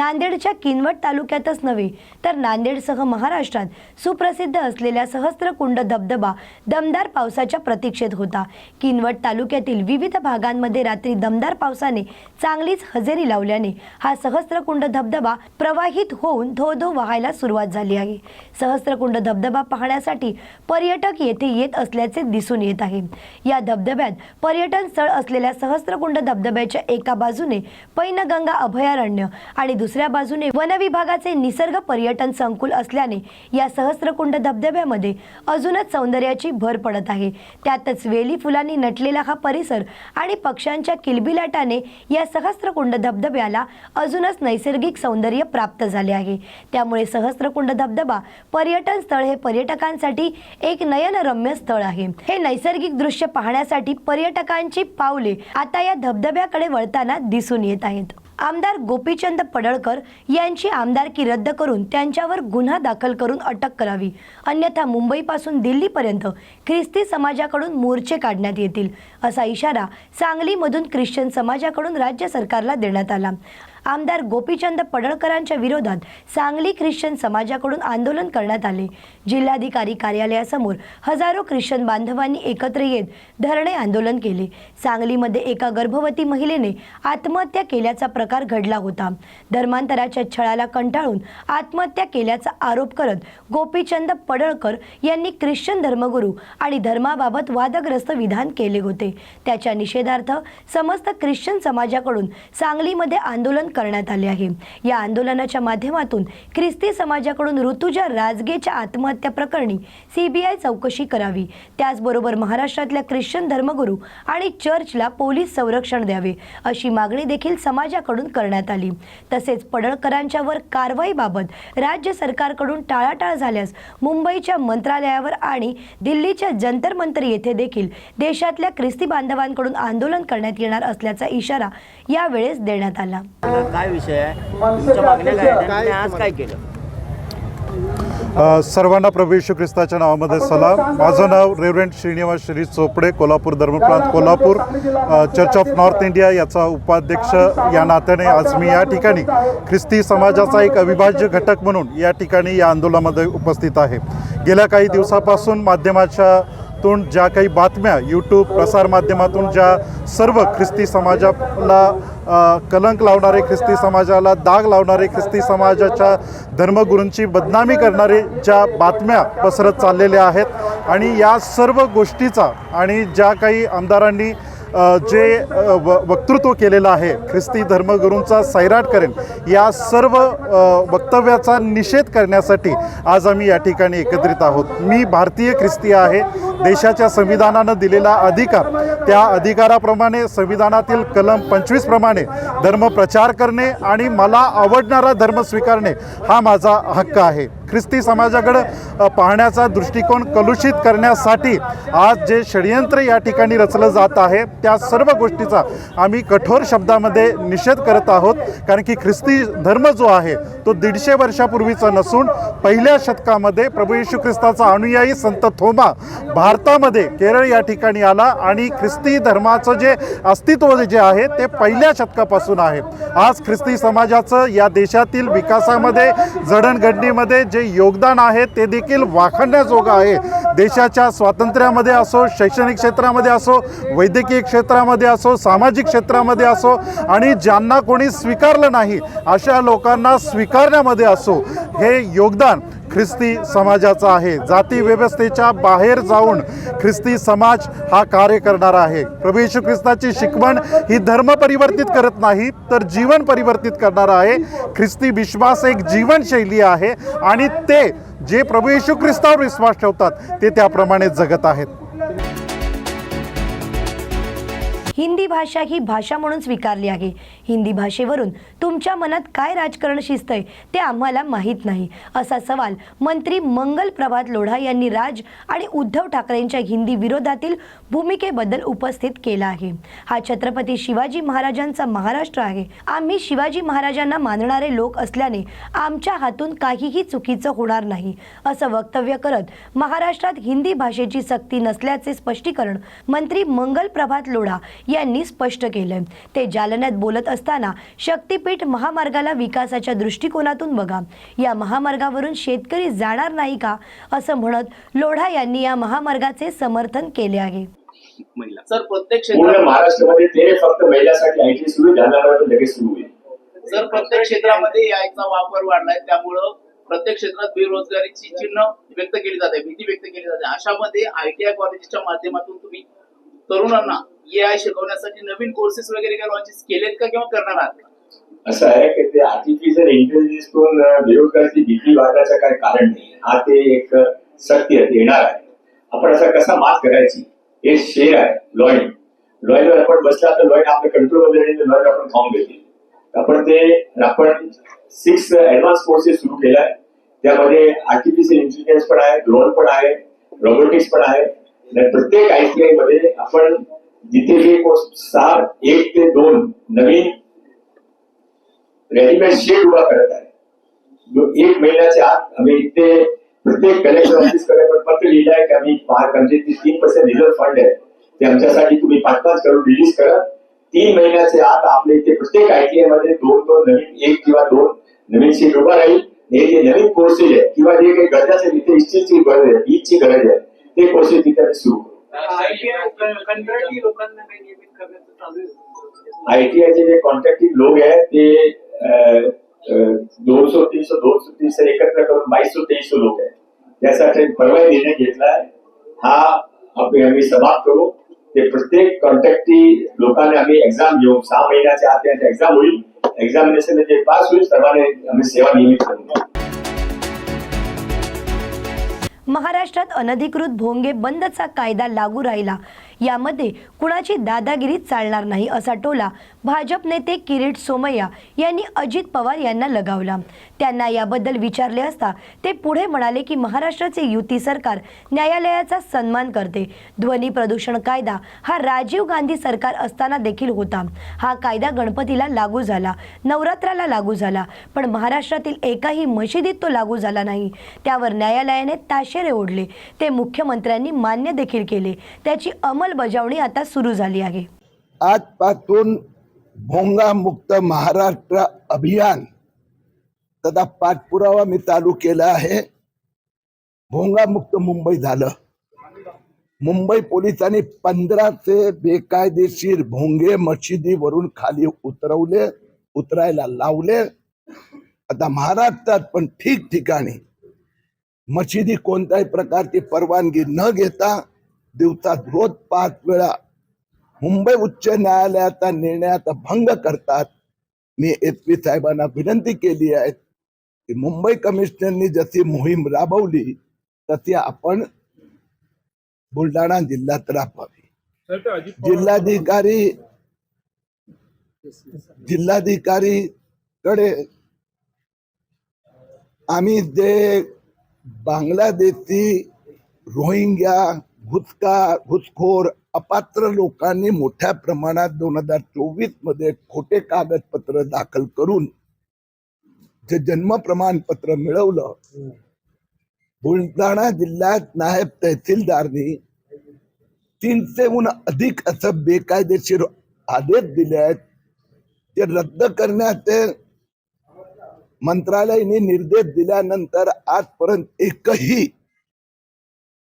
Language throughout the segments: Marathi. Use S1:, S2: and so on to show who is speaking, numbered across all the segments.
S1: नांदेडच्या किनवट तालुक्यातच नव्हे तर नांदेडसह महाराष्ट्रात सुप्रसिद्ध असलेल्या सहस्त्रकुंड धबधबा दमदार पावसाच्या प्रतीक्षेत होता. किनवट तालुक्यातील विविध भागांमध्ये रात्री दमदार पावसाने चांगलीच हजेरी लावल्याने हा सहस्त्रकुंड धबधबा प्रवाहित होऊन धो धो वाहायला सुरुवात झाली आहे. सहस्त्रकुंड धबधबा पाहण्यासाठी पर्यटक येथे येत असल्याचे दिसून येत आहे. या धबधब्यात पर्यटन स्थळ असलेल्या सहस्त्रकुंड धबधब्याच्या एका बाजूने पैनगंगा अभयारण्य आणि दुसऱ्या दुसऱ्या बाजूने वन विभागाचे निसर्ग पर्यटन संकुल असल्याने या सहस्त्रकुंड धबधब्यामध्ये अजूनच सौंदर्याची भर पडत आहे. त्यातच वेली फुलांनी नटलेला हा परिसर आणि पक्ष्यांच्या किलबिलाटाने या सहस्त्रकुंड धबधब्याला अजूनच नैसर्गिक सौंदर्य प्राप्त झाले आहे. त्यामुळे सहस्त्रकुंड धबधबा पर्यटन स्थळ हे पर्यटकांसाठी एक नयनरम्य स्थळ आहे. हे नैसर्गिक दृश्य पाहण्यासाठी पर्यटकांची पावले आता या धबधब्याकडे वळताना दिसून येत आहेत. आमदार गोपीचंद पडळकर यांची आमदारकी रद्द करून त्यांच्यावर गुन्हा दाखल करून अटक करावी. अन्यथा मुंबईपासून दिल्लीपर्यंत ख्रिस्ती समाजाकडून मोर्चे काढण्यात येतील असा इशारा सांगलीमधून ख्रिश्चन समाजाकडून राज्य सरकारला देण्यात आला. आमदार गोपीचंद पडळकरांच्या विरोधात सांगली ख्रिश्चन समाजाकडून आंदोलन करण्यात आले. जिल्हाधिकारी कार्यालयासमोर हजारो ख्रिश्चन बांधवांनी एकत्र येत धरणे आंदोलन केले. सांगलीमध्ये एका गर्भवती महिलेने आत्महत्या केल्याचा प्रकार घडला होता. धर्मांतराच्या छळाला कंटाळून आत्महत्या केल्याचा आरोप करत गोपीचंद पडळकर यांनी ख्रिश्चन धर्मगुरू आणि धर्माबाबत वादग्रस्त विधान केले होते. त्याच्या निषेधार्थ समस्त ख्रिश्चन समाजाकडून सांगलीमध्ये आंदोलन करण्यात आले आहे. या आंदोलनाच्या माध्यमातून ख्रिस्ती समाजाकडून ऋतुजा राजगेच्या आत्महत्या प्रकरणी सीबीआय चौकशी करावी. त्याचबरोबर महाराष्ट्रातल्या ख्रिश्चन धर्मगुरू आणि चर्चला पोलीस संरक्षण द्यावे अशी मागणी देखील समाजाकडून करण्यात आली. तसेच पडळकरांच्यावर कारवाईबाबत राज्य सरकारकडून टाळाटाळ झाल्यास मुंबईच्या मंत्रालयावर आणि दिल्लीच्या जंतर मंतर येथे देखील देशातल्या ख्रिस्ती बांधवांकडून आंदोलन करण्यात येणार असल्याचा इशारा यावेळेस देण्यात आला.
S2: काय विषय आहे? तुमच्या मागण्या काय आहेत? आणि आज काय केलं?
S3: अ, सर्वांना प्रभू येशू ख्रिस्ताच्या नावामध्ये सलाम. माझं नाव रेव्हरेंट श्रीनिवास श्री चोपडे कोल्हापूर धर्मप्रांत कोल्हापूर अ, चर्च ऑफ नॉर्थ इंडिया याचा उपाध्यक्ष या नात्याने आज मी या ठिकाणी ख्रिस्ती समाजाचा एक अविभाज्य घटक म्हणून या ठिकाणी या आंदोलनामध्ये उपस्थित आहे. गेल्या काही दिवसापासून माध्यमाच्या तून ज्या काही बातम्या यूट्यूब प्रसारमाध्यमातून ज्या सर्व ख्रिस्ती समाजाला कलंक लावणारे ख्रिस्ती समाजाला दाग लावणारे ख्रिस्ती समाजाच्या धर्मगुरूंची बदनामी करणारे ज्या बातम्या पसरत चाललेल्या आहेत आणि या सर्व गोष्टीचा आणि ज्या काही आमदारांनी जे व वक्तृत्व केलेलं आहे ख्रिस्ती धर्मगुरूंचा सैराट करेन या सर्व वक्तव्याचा निषेध करण्यासाठी आज आम्ही या ठिकाणी एकत्रित आहोत. मी भारतीय ख्रिस्ती आहे देशाच्या संविधानानं दिलेला अधिकार त्या अधिकाराप्रमाणे संविधानातील कलम पंचवीसप्रमाणे धर्म प्रचार करणे आणि मला आवडणारा धर्म स्वीकारणे हा माझा हक्क आहे. ख्रिस्ती समाजाकडं पाहण्याचा दृष्टिकोन कलुषित करण्यासाठी आज जे षडयंत्र या ठिकाणी रचलं जात आहे त्या सर्व गोष्टीचा आम्ही कठोर शब्दामध्ये निषेध करत आहोत. कारण की ख्रिस्ती धर्म जो आहे तो दीडशे वर्षापूर्वीचा नसून पहिल्या शतकामध्ये प्रभू येशू ख्रिस्ताचा अनुयायी संत थोमा भारतामध्ये केरळ या ठिकाणी आला आणि ख्रिस्ती धर्माचं जे अस्तित्व जे आहे ते पहिल्या शतकापासून आहे. आज ख्रिस्ती समाजाचं या देशातील विकासामध्ये जडणघडणीमध्ये जे योगदान आहे ते देखील वाखाणण्याजोगं आहे. देशाच्या स्वातंत्र्यामध्ये असो शैक्षणिक क्षेत्रामध्ये असो वैद्यकीय क्षेत्रामध्ये असो सामाजिक क्षेत्रामध्ये असो आणि ज्यांना कोणी स्वीकारलं नाही अशा लोकांना स्वीकारण्यामध्ये असो हे योगदान ख्रिस्ती समाजाचा आहे. जाती व्यवस्थेच्या बाहेर जाऊन ख्रिस्ती समाज हा कार्य करणार आहे. प्रभू येशू ख्रिस्ताची शिकवण ही धर्म परिवर्तित करत नाही तर जीवन परिवर्तित करणार आहे. ख्रिस्ती विश्वास एक जीवनशैली आहे आणि ते जे प्रभू येशू ख्रिस्तावर विश्वास ठेवतात ते त्याप्रमाणे जगत आहेत.
S1: हिंदी भाषा ही भाषा म्हणून स्वीकारली आहे. हिंदी भाषेवरून तुमच्या मनात काय राजकारण शिजतंय ते आम्हाला माहीत नाही. असा सवाल मंत्री मंगल प्रभात लोढा यांनी राज आणि उद्धव ठाकरेंच्या हिंदी विरोधातील भूमिकेबद्दल उपस्थित केला आहे. हा छत्रपती शिवाजी महाराजांचा महाराष्ट्र आहे. आम्ही शिवाजी महाराजांना मानणारे लोक असल्याने आमच्या हातून काहीही चुकीचं होणार नाही. असं वक्तव्य करत महाराष्ट्रात हिंदी भाषेची सक्ती नसल्याचे स्पष्टीकरण मंत्री मंगल प्रभात लोढा यांनी स्पष्ट केलंय ते जालन्यात बोलत असताना शक्तीपीठ महामार्गाला विकासाच्या दृष्टिकोनातून बघा. या महामार्गावरून शेतकरी जाणार नाही का? असं म्हणत लोढा यांनी या महामार्गाचे समर्थन केले आहे.
S2: महिला. सर प्रत्येक क्षेत्रात
S4: महाराष्ट्रामध्ये ते फक्त महिलासाठी आयटी सुरू लगेच सुरू होईल.
S2: सर प्रत्येक क्षेत्रामध्ये याचा वापर वाढलाय. त्यामुळं प्रत्येक क्षेत्रात बेरोजगारीची चिन्ह व्यक्त केली जाते भीती व्यक्त केली जाते. अशामध्ये आयटीआय कॉलेजच्या माध्यमातून तुम्ही तरुणांना ए आय शिकवण्यासाठी नवीन कोर्सेस वगैरे काय लॉन्चेस केलेत का किंवा करणार आहात
S4: असं आहे की ते आर्टिफिशियल इंटेलिजन्स करून बेरोजगारीची भीती वाढण्याचं काही कारण नाही. हा ते एक सत्य येणार आहे. आपण असा कसा मात करायची? हे शेर आहे लॉईन लॉईनवर आपण बसला तर लॉईन आपल्या कंट्रोलमध्ये लॉईन आपण खाऊन घेतील. आपण ते आपण सिक्स ऍडव्हान्स कोर्सेस सुरू केलाय. त्यामध्ये आर्टिफिशियल इंटेलिजन्स पण आहे ड्रोन पण आहे रोबोटिक्स पण आहे. आणि प्रत्येक आयटीआयमध्ये आपण जिथे सहा एक ते दोन नवीन रेडीमेड शेड उभा करत आहे जो एक महिन्याच्या आत आम्ही ते प्रत्येक कलेक्टर ऑफ़िस कडे पण पत्र लिहिलं आहे की आम्ही ते तीन पर्सेंट रिझर्व फंड आहे ते आमच्यासाठी तुम्ही पाच पाच करून रिलीज़ करा। तीन महिन्याच्या आत आपल्या इथे प्रत्येक आयटीआय मध्ये दोन दोन नवीन, एक किंवा दोन नवीन सीट उभा राहील हे जे नवीन कोर्सेस आहे किंवा जे काही गरजाचे तिथे स्टीलची गरज आहे बीजची गरज आहे, ते कोर्सेस तिथे सुरू
S5: चालू आहे
S4: आयटीआयचे जे कॉन्ट्रॅक्टिव्ह लोक आहेत ते दोनशे तीनशे दोनशे तीनशे एकत्र करून बाईसशे तेईसशे लोक आहेत त्यासाठी परवा निर्णय घेतलाय हा। आम्ही आम्ही समाप्त करू ते प्रत्येक कॉन्ट्रॅक्टिव्ह लोकांना आम्ही एक्झाम घेऊ सहा महिन्याच्या आत एक्झाम होईल एक्झामिनेशन जे पास होईल सर्वांनी आम्ही सेवा नियमित करू
S1: महाराष्ट्रात अनधिकृत भोंगे बंदचा कायदा लागू राहिला. यामध्ये कुणाची दादागिरी चालणार नाही असा टोला भाजप नेते किरीट सोमय्या यांनी अजित पवार यांना लगावला. त्यांना याबद्दल विचारले असता ते पुढे म्हणाले की महाराष्ट्राचे युती सरकार न्यायालयाचा सन्मान करते. ध्वनी प्रदूषण कायदा हा राजीव गांधी सरकार असताना देखील होता. हा कायदा गणपतीला लागू झाला नवरात्राला लागू झाला पण महाराष्ट्रातील एकाही मशिदीत तो लागू झाला नाही. त्यावर न्यायालयाने ताशेरे ओढले. ते मुख्यमंत्र्यांनी मान्य देखील केले. त्याची अंमलबजावणी आता सुरू झाली आहे.
S6: आजपासून भोंगा मुक्त महाराष्ट्र अभियान तथा पाठपुरावा मी चालू केला आहे. भोंगा मुक्त मुंबई झालं. मुंबई पोलिसांनी पंधराशे बेकायदेशीर भोंगे मशिदीवरून खाली उतरवले उतरायला लावले. आता महाराष्ट्रात पण ठिकठिकाणी मशिदी कोणत्याही प्रकारची परवानगी न घेता दिवसात रोज पाच वेळा. मुंबई उच्च न्यायालयाचा निर्णयाचा भंग करतात. मी एस पी साहेबांना विनंती केली आहे की मुंबई कमिशनरनी जशी मोहीम राबवली तशी आपण बुलढाणा जिल्ह्यात राबवावी. जिल्हाधिकारी जिल्हाधिकारी कडे आम्ही जे बांगलादेशी रोहिंग्या घुसका घुसखोर अपात्र लोकांनी मोठ्या प्रमाणात दोन हजार चोवीसमध्ये खोटे कागदपत्र दाखल करून जे जन्म प्रमाणपत्र मिळवलं बुलढाणा जिल्ह्यात नायब तहसीलदारनी तीनशेहून अधिक असं बेकायदेशीर आदेश दिले आहेत. ते रद्द करण्याचे मंत्रालयाने निर्देश दिल्यानंतर आजपर्यंत एकही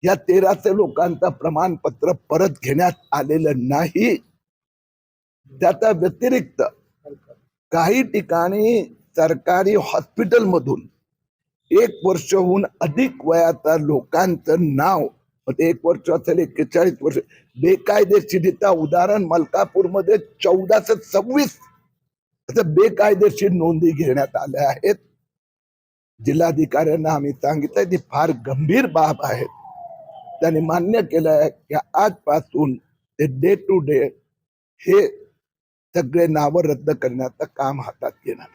S6: या तेराशे लोकांचं प्रमाणपत्र परत घेण्यात आलेलं नाही. त्याच्या व्यतिरिक्त काही ठिकाणी सरकारी हॉस्पिटलमधून एक वर्षहून अधिक वयाचा लोकांचं नाव म्हणजे एक वर्ष असेल एक्केचाळीस वर्ष बेकायदेशीरित्या उदाहरण मलकापूरमध्ये चौदाशे सव्वीस असं बेकायदेशीर नोंदी घेण्यात आल्या आहेत. जिल्हाधिकाऱ्यांना आम्ही सांगितलंय ती फार गंभीर बाब आहे. त्यांनी मान्य केलं आहे की आजपासून ते डे टू डे हे सगळे नावं रद्द करण्याचं काम हातात घेणार.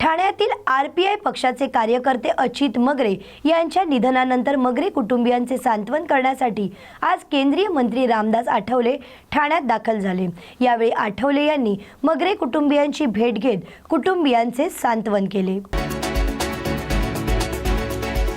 S1: ठाण्यातील आर पी आय पक्षाचे कार्यकर्ते अचित मगरे यांच्या निधनानंतर मगरे कुटुंबियांचे सांत्वन करण्यासाठी आज केंद्रीय मंत्री रामदास आठवले ठाण्यात दाखल झाले. यावेळी आठवले यांनी मगरे कुटुंबियांची भेट घेत कुटुंबियांचे सांत्वन केले.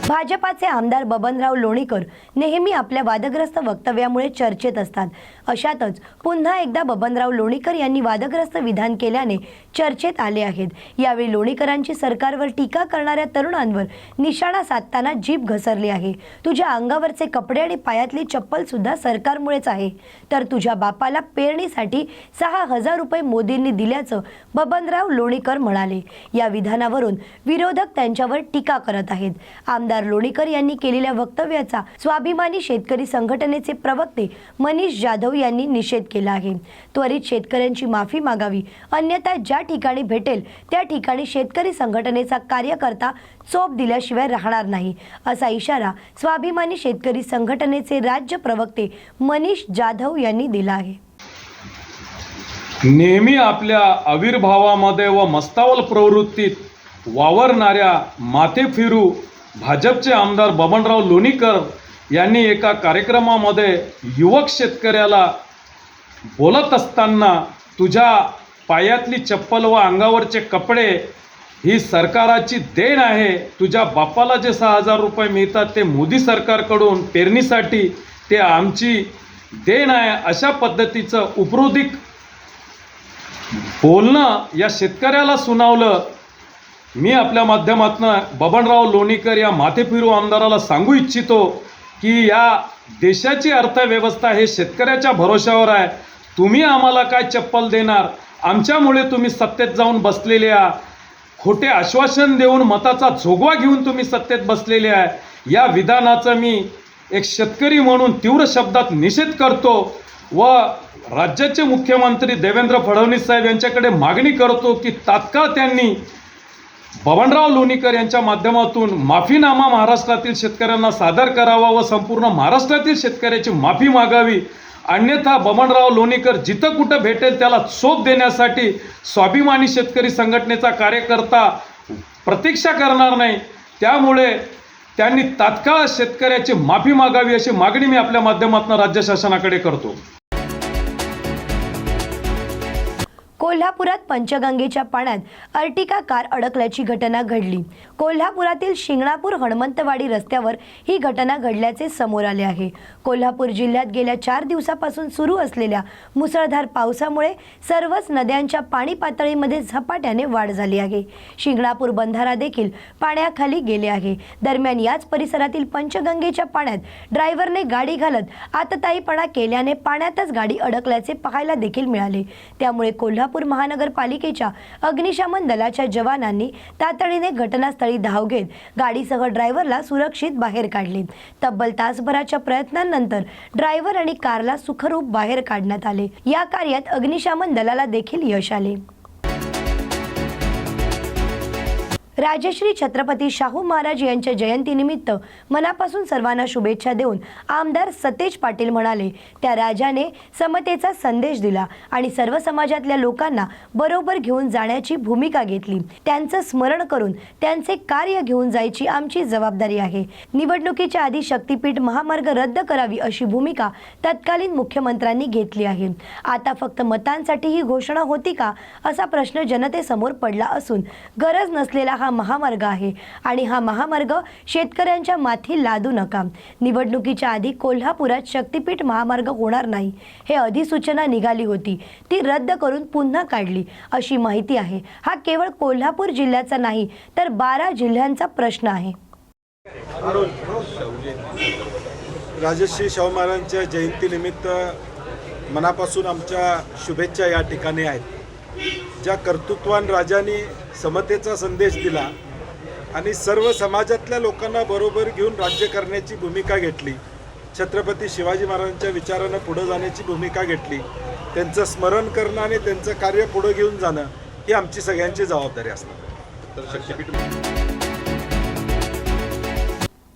S1: भाजपाचे आमदार बबनराव लोणीकर नेहमी आपल्या वादग्रस्त वक्तव्यामुळे चर्चेत असतात. अशातच पुन्हा एकदा बबनराव लोणीकर यांनी वादग्रस्त विधान केल्याने चर्चेत आले आहेत. यावेळी लोणीकरांची सरकारवर टीका करणाऱ्या तरुणांवर निशाणा साधताना जीभ घसरली आहे. तुझ्या अंगावरचे कपडे आणि पायातली चप्पल सुद्धा सरकारमुळेच आहे. तर तुझ्या बापाला पेरणीसाठी सहा हजार रुपये मोदींनी दिल्याचं बबनराव लोणीकर म्हणाले. या विधानावरून विरोधक त्यांच्यावर टीका करत आहेत. आमदार लोणीकर यांनी केलेल्या वक्तव्याचा स्वाभिमानी शेतकरी संघटनेचे प्रवक्ते मनीष जाधव यांनी निषेध केला आहे. त्वरित शेतकऱ्यांची माफी मागावी. अन्यथा ज्या ठिकाणी भेटेल त्या ठिकाणी शेतकरी संघटनेचा कार्यकर्ता चोप दिल्याशिवाय राहणार नाही. असा इशारा स्वाभिमानी शेतकरी संघटनेचे राज्य प्रवक्ते मनीष जाधव यांनी दिला आहे.
S7: नेहमी आपल्या आविर्भावामध्ये व मस्तावल प्रवृत्तीत वावरणाऱ्या माथे फिरू भाजपचे आमदार बबनराव लोणीकर यांनी एका कार्यक्रमामध्ये युवक शेतकऱ्याला बोलत असताना तुझ्या पायातली चप्पल व अंगावरचे कपडे ही सरकाराची देण आहे. तुझ्या बापाला जे सहा हजार रुपये मिळतात ते मोदी सरकारकडून पेरणीसाठी ते आमची देण आहे. अशा पद्धतीचं उपरोधिक बोलणं या शेतकऱ्याला सुनावलं. मी आपल्या माध्यमातून बबनराव लोणीकर या माथेफिरू आमदाराला सांगू इच्छितो. की या देशाची अर्थव्यवस्था हे शेतकऱ्याच्या भरोशावर आहे. तुम्ही आम्हाला काय चप्पल देणार? आमच्यामुळे तुम्ही सत्तेत जाऊन बसलेले आहात. खोटे आश्वासन देऊन मताचा झोगवा घेऊन तुम्ही सत्तेत बसलेले आहे या विधानाचं मी एक शेतकरी म्हणून तीव्र शब्दात निषेध करतो व राज्याचे मुख्यमंत्री देवेंद्र फडणवीस साहेब यांच्याकडे मागणी करतो की तात्काळ त्यांनी बबनराव लोणीकर यांच्या माध्यमातून माफीनामा महाराष्ट्रातील शेतकऱ्यांना सादर करावा व संपूर्ण महाराष्ट्रातील शेतकऱ्याची माफी मागावी. अन्यथा बबनराव लोणीकर जिथं कुठं भेटेल त्याला चोप देण्यासाठी स्वाभिमानी शेतकरी संघटनेचा कार्यकर्ता प्रतीक्षा करणार नाही. त्यामुळे त्यांनी तात्काळ शेतकऱ्याची माफी मागावी अशी मागणी मी आपल्या माध्यमातून राज्य शासनाकडे करतो.
S1: कोल्हापुरात पंचगंगेच्या पाण्यात अर्टिका कार अडकल्याची घटना घडली. कोल्हापुरातील शिंगणापूर हणमंतवाडी रस्त्यावर ही घटना घडल्याचे समोर आले आहे. कोल्हापूर जिल्ह्यात गेल्या चार दिवसापासून सुरू असलेल्या मुसळधार पावसामुळे सर्वच नद्यांच्या पाणी पातळीमध्ये झपाट्याने वाढ झाली आहे. शिंगणापूर बंधारा देखील पाण्याखाली गेले आहे. दरम्यान याच परिसरातील पंचगंगेच्या पाण्यात ड्रायव्हरने गाडी घालत आतताईपणा केल्याने पाण्यातच गाडी अडकल्याचे पाहायला देखील मिळाले. त्यामुळे कोल्हापूर महानगरपालिकेच्या अग्निशमन दलाच्या जवानांनी तातडीने घटनास्थळी धाव घेत गाडीसह ड्रायव्हरला सुरक्षित बाहेर काढले. तब्बल तासभराच्या प्रयत्नांनंतर ड्रायव्हर आणि कारला सुखरूप बाहेर काढण्यात आले. या कार्यात अग्निशमन दलाला देखील यश आले. राजश्री छत्रपती शाहू महाराज यांच्या जयंतीनिमित्त मनापासून सर्वांना शुभेच्छा देऊन आमदार सतेज पाटील म्हणाले त्या राजाने समतेचा संदेश दिला आणि सर्व समाजातल्या लोकांना बरोबर घेऊन जाण्याची भूमिका घेतली. त्यांचं स्मरण करून त्यांचे कार्य घेऊन जायची आमची जबाबदारी आहे. निवडणुकीच्या आधी शक्तीपीठ महामार्ग रद्द करावी अशी भूमिका तत्कालीन मुख्यमंत्र्यांनी घेतली आहे. आता फक्त मतांसाठी ही घोषणा होती का? असा प्रश्न जनतेसमोर पडला असून गरज नसलेला हा महामार्ग आहे. आणि हा महामार्ग शेतकऱ्यांच्या माथी लादू नका. निवडणुकीच्या आधी कोल्हापुरात शक्तीपीठ महामार्ग होणार नाही. हे अधिसूचना निघाली होती. ती रद्द करून पुन्हा काढली. अशी माहिती आहे. हा केवळ कोल्हापूर जिल्ह्याचा नाही तर बारा जिल्ह्यांचा प्रश्न आहे.
S8: राजश्री शाहू महाराजांच्या जयंतीनिमित्त मनापासून आमच्या शुभेच्छा या ठिकाणी आहेत. ज्या कर्तृत्वान राजांनी समतेचा संदेश दिला आणि सर्व समाजातल्या लोकांना बरोबर घेऊन राज्य करण्याची भूमिका घेतली छत्रपती शिवाजी महाराजांच्या विचारानं पुढं जाण्याची भूमिका घेतली त्यांचं स्मरण करणं आणि त्यांचं कार्य पुढं घेऊन जाणं ही आमची सगळ्यांची जबाबदारी असणार.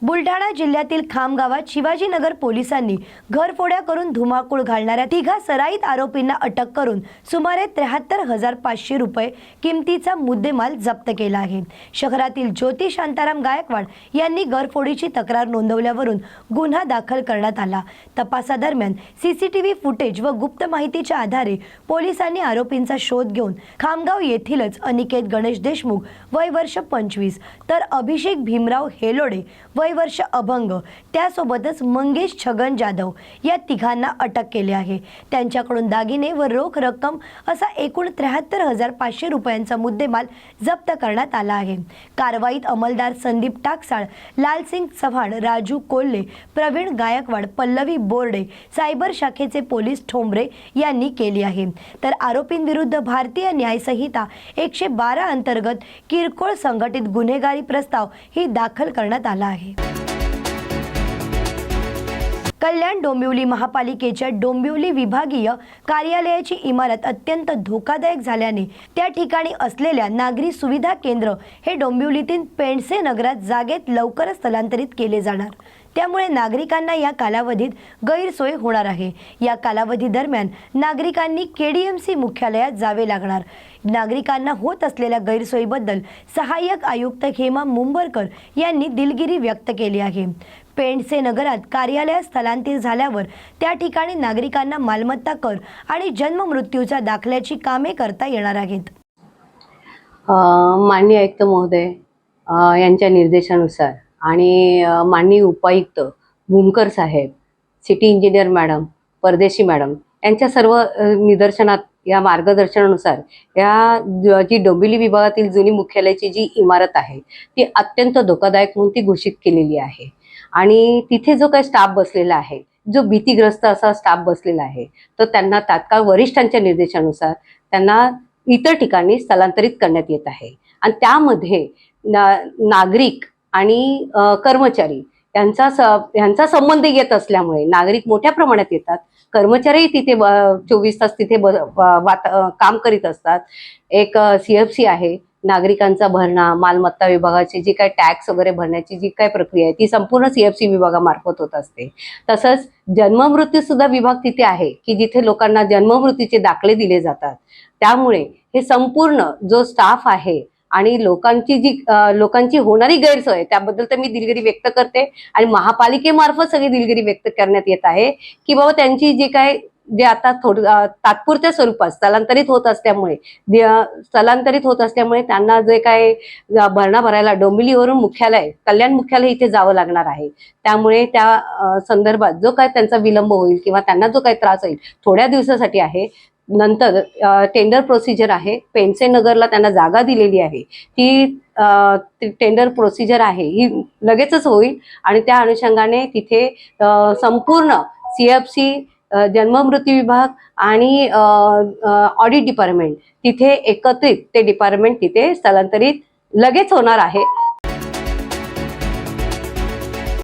S1: बुलढाणा जिल्ह्यातील खामगावात शिवाजीनगर पोलिसांनी घरफोड्या करून धुमाकूळ घालणाऱ्या तिघा सराईत आरोपींना अटक करून सुमारे त्र्याहत्तर हजार पाचशे रुपये किमतीचा मुद्देमाल जप्त केला आहे. शहरातील ज्योती शांताराम गायकवाड यांनी घरफोडीची तक्रार नोंदवल्यावरून गुन्हा दाखल करण्यात आला. तपासादरम्यान सीसीटीव्ही फुटेज व गुप्त माहितीच्या आधारे पोलिसांनी आरोपींचा शोध घेऊन खामगाव येथीलच अनिकेत गणेश देशमुख वय वर्ष पंचवीस तर अभिषेक भीमराव हेलोडे वय वर्ष अभंग. त्यासोबतच मंगेश छगन जाधव या तिघांना अटक केली आहे. त्यांच्याकडून दागिने व रोख रक्कम असा एकूण त्र्याहत्तर हजार पाचशे रुपयांचा मुद्देमाल जप्त करण्यात आला आहे. कारवाईत अंमलदार संदीप टाकसाळ लालसिंग चव्हाण राजू कोल्हे प्रवीण गायकवाड पल्लवी बोर्डे सायबर शाखेचे पोलीस ठोंबरे यांनी केली आहे. तर आरोपींविरुद्ध भारतीय न्यायसंहिता एकशे बारा अंतर्गत किरकोळ संघटित गुन्हेगारी प्रस्ताव ही दाखल करण्यात आला आहे. कल्याण डोंबिवली महापालिकेच्या डोंबिवली विभागीय कार्यालयाची इमारत अत्यंत धोकादायक झाल्याने त्या ठिकाणी असलेल्या नागरी सुविधा केंद्र हे डोंबिवलीतील पेंडसे नगरात जागेत लवकरच स्थलांतरित केले जाणार. त्यामुळे नागरिकांना या कालावधीत गैरसोय होणार आहे. या कालावधी दरम्यान नागरिकांनी केडीएमसी मुख्यालयात जावे लागणार. नागरिकांना होत असलेल्या गैरसोयीबद्दल सहाय्यक आयुक्त हेमा मुंबरकर यांनी दिलगिरी व्यक्त केली आहे. पेंडसे नगरात कार्यालय स्थलांतरित झाल्यावर त्या ठिकाणी नागरिकांना मालमत्ता कर आणि जन्म मृत्यूच्या दाखल्याची कामे करता येणार आहेत.
S9: मान्य आयुक्त महोदय यांच्या निर्देशानुसार आणि माननीय उपायुक्त भूमकर साहेब city engineer madam Pardeshi madam यांच्या सर्व निदर्शनात या मार्गदर्शनानुसार या जी डोंबिवली विभागातील जुनी मुख्यालयाची जी इमारत आहे ती अत्यंत धोकादायक म्हणून ती घोषित केलेली आहे. आणि तिथे जो काही स्टाफ बसलेला आहे जो भीतीग्रस्त असा स्टाफ बसलेला आहे तर त्यांना तात्काळ वरिष्ठांच्या निर्देशानुसार त्यांना इतर ठिकाणी स्थलांतरित करण्यात येत आहे. आणि त्यामध्ये ना- नागरिक आणि कर्मचारी यांचा स यांचा संबंध येत असल्यामुळे नागरिक मोठ्या प्रमाणात येतात. कर्मचारीही तिथे चोवीस तास तिथे ब- वात काम करीत असतात. एक सी एफ सी आहे. नागरिकांचा भरणा मालमत्ता विभागाची जी काय टॅक्स वगैरे भरण्याची जी काही प्रक्रिया आहे ती संपूर्ण सीएफसी एफ सी विभागामार्फत होत असते. तसंच जन्ममृत्यू सुद्धा विभाग तिथे आहे की जिथे लोकांना जन्ममृत्यूचे दाखले दिले जातात. त्यामुळे हे संपूर्ण जो स्टाफ आहे आणि लोकांची जी लोकांची होणारी गैरसोय त्याबद्दल तर मी दिलगिरी व्यक्त करते. आणि महापालिकेमार्फत सगळी दिलगिरी व्यक्त करण्यात येत आहे की बाबा त्यांची जी काय जे आता थोड तात्पुरत्या स्वरूपात स्थलांतरित होत असल्यामुळे स्थलांतरित होत असल्यामुळे त्यांना जे काय भरणा भरायला डोंबिवलीवरून मुख्यालय कल्याण मुख्यालय इथे जावं लागणार आहे. त्यामुळे त्या संदर्भात जो काय त्यांचा विलंब होईल किंवा त्यांना जो काही त्रास होईल थोड्या दिवसासाठी आहे. नंतर टेंडर प्रोसिजर आहे. पेनसे नगरला त्यांना जागा दिलेली आहे. ती टेंडर प्रोसिजर आहे. ही लगेचच होईल आणि त्या अनुषंगाने तिथे संपूर्ण सी एफ सी जन्ममृत्यू विभाग आणि ऑडिट डिपार्टमेंट तिथे एकत्रित ते डिपार्टमेंट तिथे स्थलांतरित लगेच होणार आहे.